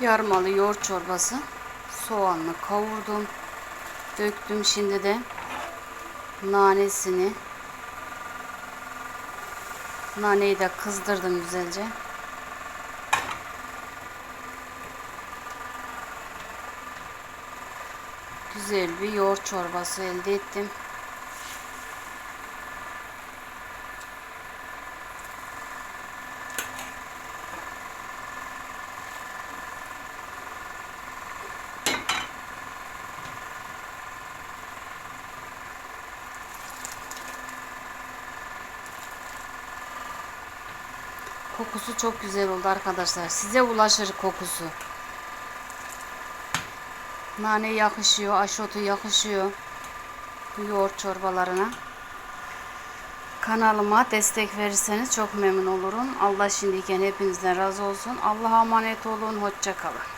Yarmalı yoğurt çorbası. Soğanla kavurdum. Döktüm şimdi de nanesini. Naneyi de kızdırdım güzelce. Güzel bir yoğurt çorbası elde ettim. Kokusu çok güzel oldu arkadaşlar. Size ulaşır kokusu. Nane yakışıyor, aşotu yakışıyor. Yoğurt çorbalarına. Kanalıma destek verirseniz çok memnun olurum. Allah şimdiyken hepinizden razı olsun. Allah'a emanet olun. Hoşça kalın.